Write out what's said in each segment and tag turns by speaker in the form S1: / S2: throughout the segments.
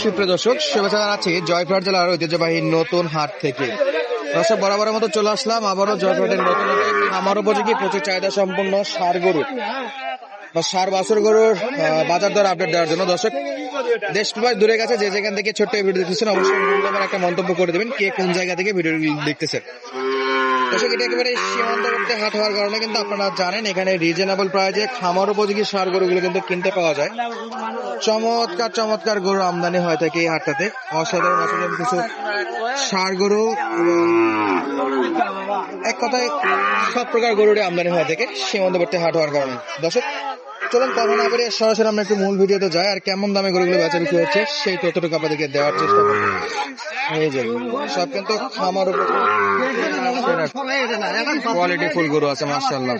S1: সুপ্রিয় দর্শক, শুভেচ্ছা জানাচ্ছি জয়পুরহাট জেলার ঐতিহ্যবাহী নতুন হাট থেকে। দর্শক, বরাবরের মতো চলে আসলাম আবারও জয়পুরহাটের নতুন আমার উপযোগী প্রচুর চাহিদা সম্পন্ন সার গরু। সার বাছর গরুর বাজার দর আপডেট দেওয়ার জন্য। দর্শক, দেশ প্রবাস দূরে গেছে, যে যেখান থেকে ছোট্ট ভিডিও দেখতেছেন, অবশ্যই একটা মন্তব্য করে দেবেন, কে কোন জায়গা থেকে ভিডিও দেখতেছেন। দর্শক এটা একেবারে সীমান্তবর্তী হাট হওয়ার কারণে কিন্তু আপনারা জানেন, এখানে রিজনেবল প্রাইজে খামার উপযোগী সার গরুগুলো কিন্তু কিনতে পাওয়া যায়। চমৎকার চমৎকার গরু আমদানি হয় থাকে এই হাটটাতে। অসাধারণ অসাধারণ কিছু সার গরু এক কথায় সব প্রকার গরুরই আমদানি হয়ে থাকে সীমান্তবর্তী হাট হওয়ার কারণে। দর্শক চলুন কথা না করে সরাসরি আমরা একটু মূল ভিডিওতে যাই আর কেমন দামে গরুগুলো বেচা বিক্রি হচ্ছে সেই ততটুকু আপনাদেরকে দেওয়ার চেষ্টা করব। এই যে সব কিন্তু খামার উপর কোয়ালিটি ফুল গরু আছে মার্শাল্লাহ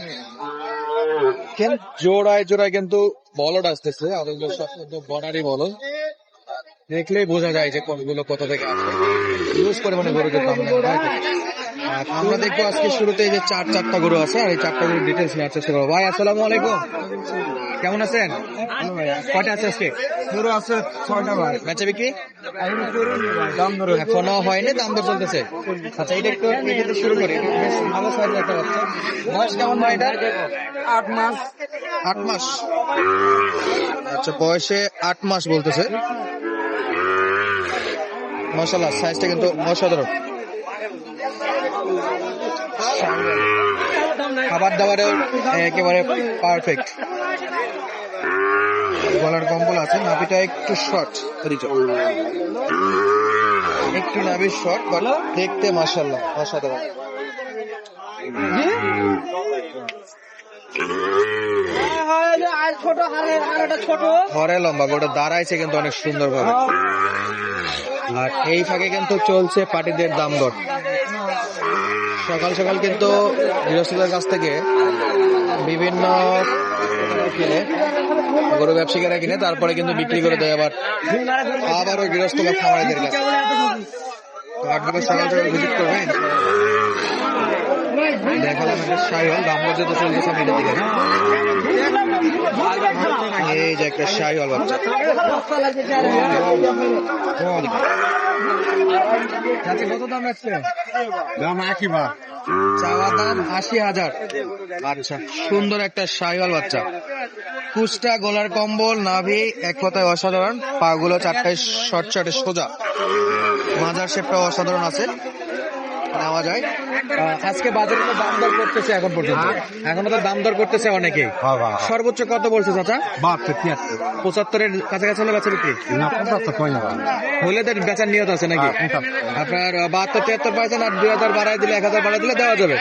S1: কেন জোড়ায় জোড়ায় কিন্তু বলদ আসতেছে আর ওইগুলো সব বলদ। দেখলেই বোঝা যায় যে কোনগুলো কোথা থেকে আসে। ইউজ পরিমাণে গরু কিন্তু আমরা আমরা দেখব আজকে শুরুতে যে চার চারটা গরু আছে আর এই চারটা গরুর ডিটেলস নেওয়ার চেষ্টা করব। ভাই আসসালামু আলাইকুম। কেমন আছেন? কয়টা আছে আজকে?
S2: গরু আছে ছয়টা ভাই।
S1: বেচা বিক্রি?
S2: দাম ধরে।
S1: এখনও হয়নি দাম দর চলতেছে। আচ্ছা এটা একটু এটা শুরু করি। বেশ ভালো সাইজের একটা বাচ্চা। বয়স কেমন ভাই এটা
S2: আট মাস।
S1: আট মাস। আচ্ছা বয়সে আট মাস বলতেছে। মশালা সাইজটা কিন্তু অসাধারণ। খাবার দাবারেও একেবারে পারফেক্ট গলার কম্বল আছে, নাভিটা একটু শর্ট একটু নাভি শর্ট বাট দেখতে মাসাল্লাহ অসাধারণ।
S2: ছোট
S1: ঘরে লম্বা গোটা দাঁড়াইছে কিন্তু অনেক সুন্দর ভাবে আর এই ফাঁকে কিন্তু চলছে পার্টিদের দাম দর সকাল সকাল কিন্তু গৃহস্থদের কাছ থেকে বিভিন্ন কিনে, গরু ব্যবসায়ীরা কিনে, তারপরে কিন্তু বিক্রি করে দেয় আবার। আবারও গৃহস্থ বা খামারিদের কাছে। সকাল সকাল ভিজিট করবেন। দেখালাম একটা সাইহল দাম চলতেছে আমি এটা দিকে এই যে একটা সাইহল বাচ্চা। চাচি কত দাম রাখছে?
S2: দাম একই ভাই
S1: চাওয়া দাম আশি হাজার। আচ্ছা সুন্দর একটা সাইওয়াল বাচ্চা। কুচটা গলার কম্বল নাভি এক কথায় অসাধারণ। পাগুলো চারটায় শর্ট শর্টে সোজা। মাজার শেপটা অসাধারণ আছে। নেওয়া যায় আজকে বাজারে তো দাম দর করতেছে এখন পর্যন্ত। এখনও তো দাম দর করতেছে অনেকে সর্বোচ্চ কত বলছে চাচা? পঁচাত্তরের কাছাকাছি হলে বেচা বিক্রি? হলে তো বেচার নিয়ত আছে নাকি? আপনার বাহাত্তর তিয়াত্তর পার্সেন্ট আর দুই হাজার বাড়াই দিলে এক হাজার বাড়াই দিলে দেওয়া যাবে।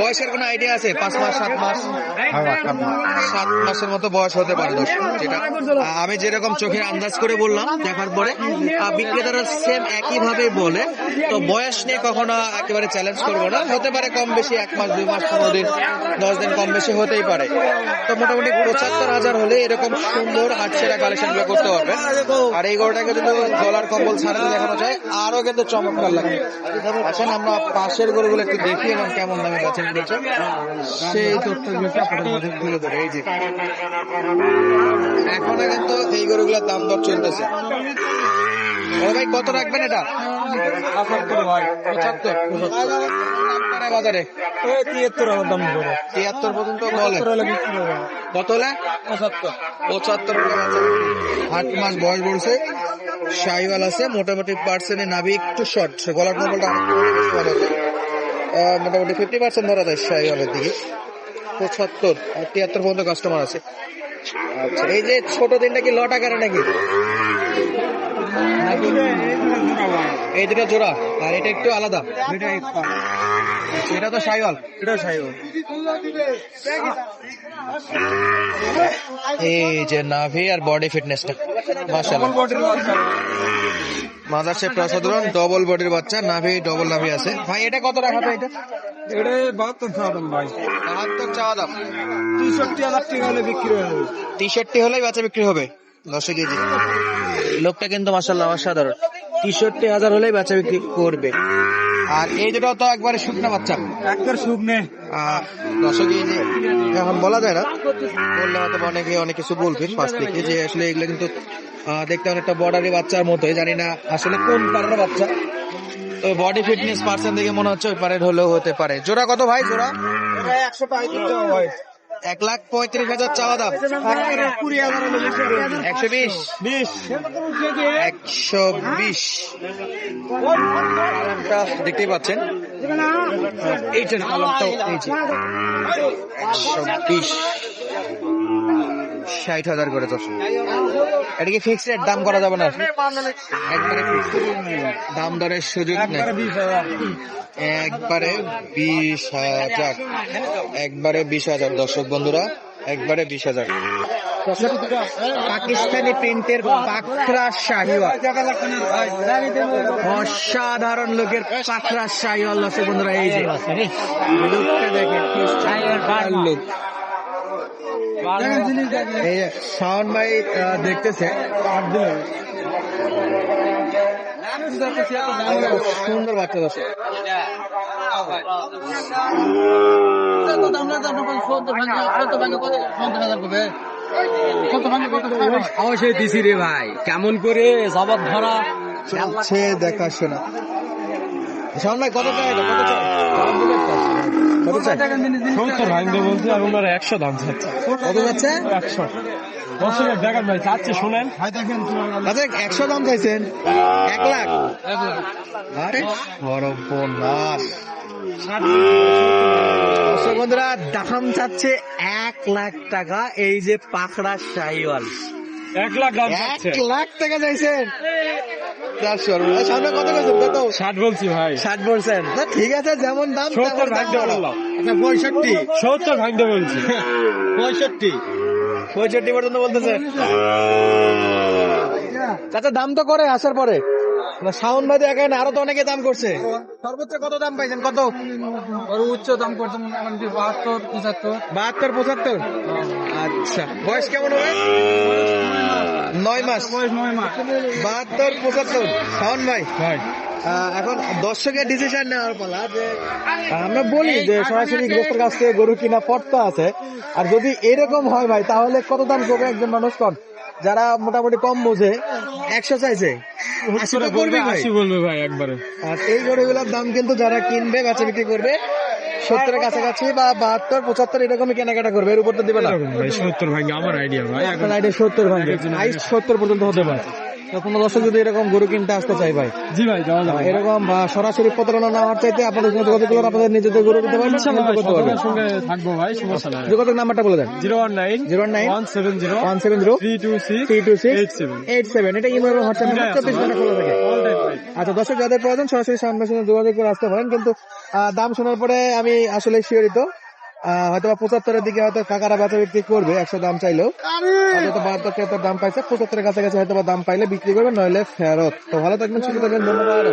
S1: বয়সের কোনো আইডিয়া আছে? পাঁচ মাস সাত মাস? সাত মাসের মতো বয়স হতে পারে যেটা আমি যেরকম চোখে আন্দাজ করে বললাম দেখার পরে বিক্রেতারা সেম একই ভাবে বলে। তো বয়স নিয়ে কখনো একেবারে চ্যালেঞ্জ করব না। হতে পারে কম বেশি এক মাস, দুই মাস, পনেরো দিন, দশ দিন কম বেশি হতেই পারে। তো মোটামুটি পঁচাত্তর হাজার হলে এরকম সুন্দর হাটছেরা কালেকশনগুলো করতে পারবে আর এই গরুটাকে যদি গলার কম্বল ছাড়তে দেখানো যায় আরও কিন্তু চমৎকার লাগে আসেন আমরা পাশের গরুগুলো একটু দেখি এবং কেমন দামে বেচেন করেছে সেই তথ্যগুলো এই যে, এখনও কিন্তু এই গরুগুলোর দাম দর চলতেছে। ভাই, কত রাখবেন এটা? পঁচাত্তর। পঁচাত্তর বাজারে?
S2: তিয়াত্তর আমার দাম
S1: তিয়াত্তর পর্যন্ত কত হলে? পঁচাত্তর। বাজার। আট মাস বয়স বলছে। শাহিওয়াল আছে মোটামুটি পার্সেন্টে নাভি একটু শর্ট গলার কম্বলটা মোটামুটি ফিফটি পার্সেন্ট ধরা যায় শাহিওয়ালের দিকে। পঁচাত্তর আর তিয়াত্তর পর্যন্ত কাস্টমার আছে। আচ্ছা এই যে ছোট দিনটা কি লট আকারে নাকি? নাকি? এই দুটা জোড়া আর এটা একটু আলাদা। এটা তো শাহিওয়াল
S2: এটা সাইও
S1: এই যে নাভি আর বডি ফিটনেসটা মাশাআল্লাহ। মাদার শেপ অসাধারণ ডবল বডির বাচ্চা নাভি ডবল নাভি আছে। ভাই এটা কত টাকা ভাই এটা?
S2: এটা বাহাত্তর টাকা দাম ভাই।
S1: বাহাত্তর চাওয়া দাম।
S2: তেষট্টি হাজার টাকা হলে বিক্রি হবে
S1: টি-শার্টটি হলেই বাচ্চা বিক্রি হবে। দশে কেজি লোকটা কিন্তু মাসাল্লাহ অসাধারণ। টি-শার্টটি হাজার হলেই বাচ্চা বিক্রি করবে। আর এই দুটো তো একবারে শুকনা বাচ্চা।
S2: একবার শুকনে।
S1: আহ, দর্শক এখন বলা যায় না। বললে হয়তো অনেকে অনেক কিছু বলবেন পাশ থেকে যে আসলে এগুলো কিন্তু আহ, দেখতে অনেকটা বর্ডারি বাচ্চার মতোই জানি না আসলে কোন পারের বাচ্চা। তো বডি ফিটনেস পার্সন দেখে মনে হচ্ছে ওই পারের হলেও হতে পারে। জোড়া কত ভাই? জোড়া?
S2: একশো পঁয়ত্রিশ ভাই
S1: এক লাখ পঁয়ত্রিশ হাজার চাওয়া দাম। একশো বিশ।
S2: বিশ
S1: একশো বিশ। দেখতেই পাচ্ছেন। এইটার কালারটাও একশো বিশ। ষাট হাজার করে দশ এটা কি ফিক্সড রেট দাম করা যাবে না? একবারে দাম দরের সুযোগ নেই। একবারে বিশ হাজার। একবারে বিশ হাজার। দর্শক বন্ধুরা একবারে বিশ হাজার। পাকিস্তানি প্রিন্টের পাখরা শাহিওয়াল অসাধারণ লোকের পাখরা শাহিওয়াল দর্শক বন্ধুরা এই যে। লুকটা দেখেন লুক। এই শাওন ভাই দেখতেছে। সুন্দর বাচ্চা
S2: অবশ্যই দিছি রে ভাই কেমন করে জবাব ধরা?
S1: চলছে দেখাশোনা শাওন ভাই কত চাই কত চাই? কত চাই?
S2: সত্তর ভাঙতে বলছি আর ওনারা একশো দাম চাচ্ছে।
S1: কত যাচ্ছে?
S2: একশো। দর্শকের দেখান ভাই চাচ্ছে শোনেন।
S1: আচ্ছা একশো দাম চাইছেন? এক লাখ? আরে সর্বনাশ দর্শক বন্ধুরা দাম চাচ্ছে এক লাখ টাকা। এই যে পাখড়া শাহিওয়াল।
S2: এক লাখ দাম
S1: এক লাখ টাকা চাইছেন? সামনে কত বলছেন? কত?
S2: ষাট বলছি ভাই।
S1: ষাট পার্সেন্ট ঠিক আছে যেমন দাম
S2: সত্তর ভাঙতে বললাম।
S1: আচ্ছা পঁয়ষট্টি।
S2: সত্তর ভাঙতে বলছি।
S1: পঁয়ষট্টি। পঁয়ষট্টি পর্যন্ত বলতেছেন চাচা দাম তো করে আসার পরে। না সাউন্ড বাদে একা না আরও তো অনেকে দাম করছে। সর্বোচ্চ কত দাম পাইছেন? কত?
S2: উচ্চ দাম করছে বাহাত্তর পঁচাত্তর।
S1: বাহাত্তর পঁচাত্তর? আচ্ছা। বয়স কেমন হবে নয় মাস।
S2: বয়স নয় মাস।
S1: বাহাত্তর পঁচাত্তর? ভাই?
S2: ভাই।
S1: এখন দর্শকের ডিসিশন নেওয়ার পালা যে আমরা বলি যে সরাসরি গৃহস্থের কাছ থেকে গরু কিনা পড়তে আছে। আর যদি এরকম হয় ভাই তাহলে কত দাম করবে একজন মানুষ? কম যারা মোটামুটি কম বোঝে একশো চাইছে।
S2: বলবে ভাই। একবারে।
S1: আর এই গরুগুলোর দাম কিন্তু যারা কিনবে বেচা বিক্রি করবে সত্তরের কাছাকাছি বা বাহাত্তর পঁচাত্তর এরকমই কেনাকাটা করবে এর উপর তো দিবে না।
S2: সত্তর ভাঙ্গে আমার আইডিয়া ভাই।
S1: এখন আইডিয়া সত্তর ভাঙ্গে সত্তর পর্যন্ত হতে পারে। কোনো দর্শক যদি এরকম গরু কিনতে আসতে চাই ভাই।
S2: জি ভাই
S1: এরকম সরাসরি প্রতারণা নেওয়ার চাইতে আপনাদের সঙ্গে যোগাযোগ করে আপনাদের নিজেদের গরু দিতে পারবেন
S2: ইনশাআল্লাহ
S1: সংগ্রহ করতে পারবেন।
S2: সঙ্গে থাকব ভাই সমস্যা নাই।
S1: যোগাযোগ নাম্বারটা বলে দেন।
S2: Zero one nine
S1: zero nine
S2: one seven zero
S1: one seven zero
S2: three two six
S1: three two six
S2: eight seven.
S1: Eight seven. এটা ইমেল হোয়াটসঅ্যাপ নাম্বার চব্বিশ ঘণ্টা খোলা থাকে। আচ্ছা দর্শক যাদের প্রয়োজন সরাসরি সামনের সঙ্গে যোগাযোগ করে আসতে পারেন কিন্তু দাম শোনার পরে আমি আসলে শিওরিত হয়তো বা পঁচাত্তরের দিকে হয়তো কাকারা বেচা বিক্রি করবে একশো দাম চাইলেও। হয়তো বাহাত্তর তিয়াত্তর দাম পাইছে পঁচাত্তরের কাছাকাছি হয়তো বা দাম পাইলে বিক্রি করবে নইলে ফেরত। তো ভালো থাকবেন সুস্থ থাকবেন ধন্যবাদ।